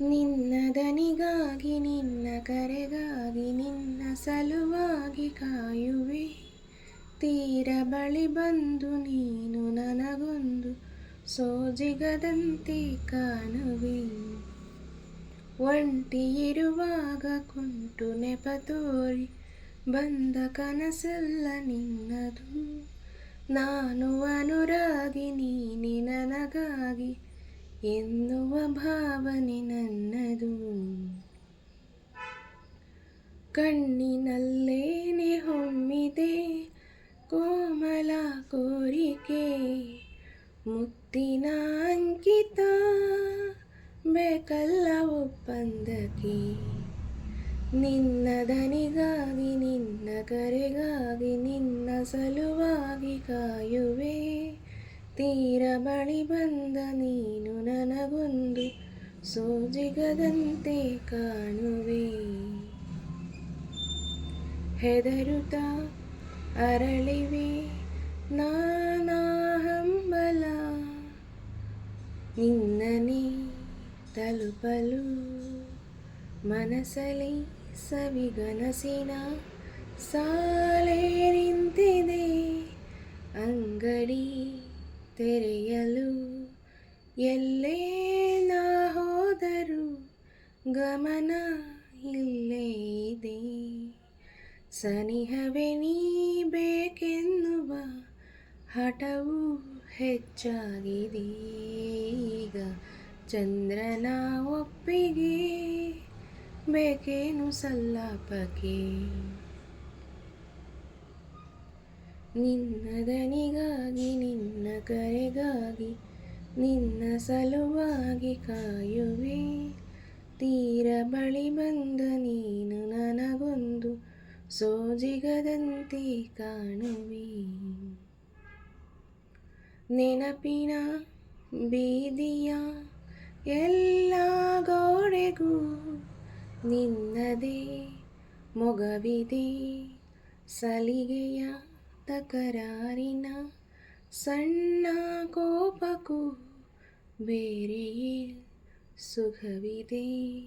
ನಿನ್ನ ದನಿಗಾಗಿ ನಿನ್ನ ಕರೆಗಾಗಿ, ನಿನ್ನ ಸಲುವಾಗಿ ಕಾಯುವೆ. ತೀರ ಬಳಿ ಬಂದು ನೀನು ನನಗೊಂದು ಸೋಜಿಗದಂತೆ ಕಾಣುವೆ. ಒಂಟಿ ಇರುವಾಗ ಕುಂಟು ನೆಪ ತೋರಿ, ಬಂದ ಕನಸೆಲ್ಲ ನಿನ್ನದು. ನಾನು ಅನುರಾಗಿ, ನೀನೆ ನನಗಾಗಿ ಎನ್ನುವ ಭಾವನೆ ನನ್ನದು. ಕಣ್ಣಿನಲ್ಲೇನೆ ಹೊಮ್ಮಿದೆ ಕೋಮಲ ಕೋರಿಕೆ. ಮುತ್ತಿನ ಅಂಕಿತ ಬೇಕಲ್ಲ ಒಪ್ಪಂದಕ್ಕೆ. ನಿನ್ನ ದನಿಗಾಗಿ, ನಿನ್ನ ಕರೆಗಾಗಿ, ನಿನ್ನ ಸಲುವಾಗಿ ಕಾಯುವೆ. ತೀರ ಬಳಿ ಬಂದ ನೀನು ನನಗೊಂದು ಸೋಜಿಗದಂತೆ ಕಾಣುವೆ. ಹೆದರುತ ಅರಳಿವೆ, ನಾನಾ ಹಂಬಲ. ನಿನ್ನನೆ ತಲುಪಲು ಮನಸಲಿ ಸವಿಗನಸಿನ ಸಾಲೇ ನಿಂತಿದೆ. ಅಂಗಡಿ ತೆರೆಯಲು ಎಲ್ಲೇ ನಾ ಹೋದರೂ ಗಮನ ಇಲ್ಲೇ ಇದೆ. ಸನಿಹವೇ ನೀ ಬೇಕೆನ್ನುವ ಹಠವು ಹೆಚ್ಚಾಗಿದೆ. ಈಗ ಚಂದ್ರನ ಒಪ್ಪಿಗೆ ಬೇಕೇನು ಸಲ್ಲಾಪಕ್ಕೆ? ನಿನ್ನ ದನಿಗಾಗಿ ನಿನ್ನ ಕರೆಗಾಗಿ ನಿನ್ನ ಸಲುವಾಗಿ ಕಾಯುವೆ. ತೀರ ಬಳಿ ಬಂದ ನೀನು ನನಗೊಂದು ಸೋಜಿಗದಂತೆ ಕಾಣುವೆ. ನೆನಪಿನ ಬೀದಿಯ ಎಲ್ಲ ಗೋಡೆಗೂ ನಿನ್ನದೇ ಮೊಗವಿದೆ. ಸಲಿಗೆಯ ತಕರಾರಿನ ಸಣ್ಣ ಕೋಪಕ್ಕೂ ಬೇರೆ ಸುಖವಿದೆ.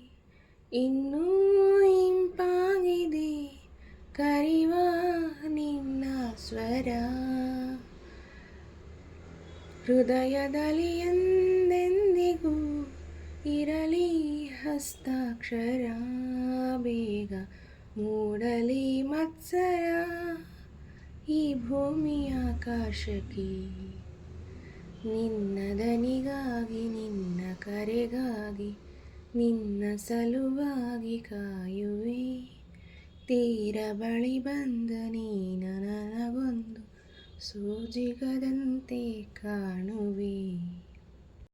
ಇನ್ನೂ ಇಂಪಾಗಿದೆ ಕರಿವ ನಿನ್ನ ಸ್ವರ. ಹೃದಯದಲ್ಲಿ ಎಂದೆಂದಿಗೂ ಇರಲಿ ಹಸ್ತಾಕ್ಷರ. ಬೇಗ ಮೂಡಲಿ ಮತ್ಸರ. ಈ ಭೂಮಿ ಆಕಾಶಕ್ಕೆ. ನಿನ್ನ ದನಿಗಾಗಿ, ನಿನ್ನ ಕರೆಗಾಗಿ, ನಿನ್ನ ಸಲುವಾಗಿ ಕಾಯುವೆ. ತೀರ ಬಳಿ ಬಂದ ನೀನ ನನಗೊಂದು ಸೂಜಿಗದಂತೆ ಕಾಣುವೆ.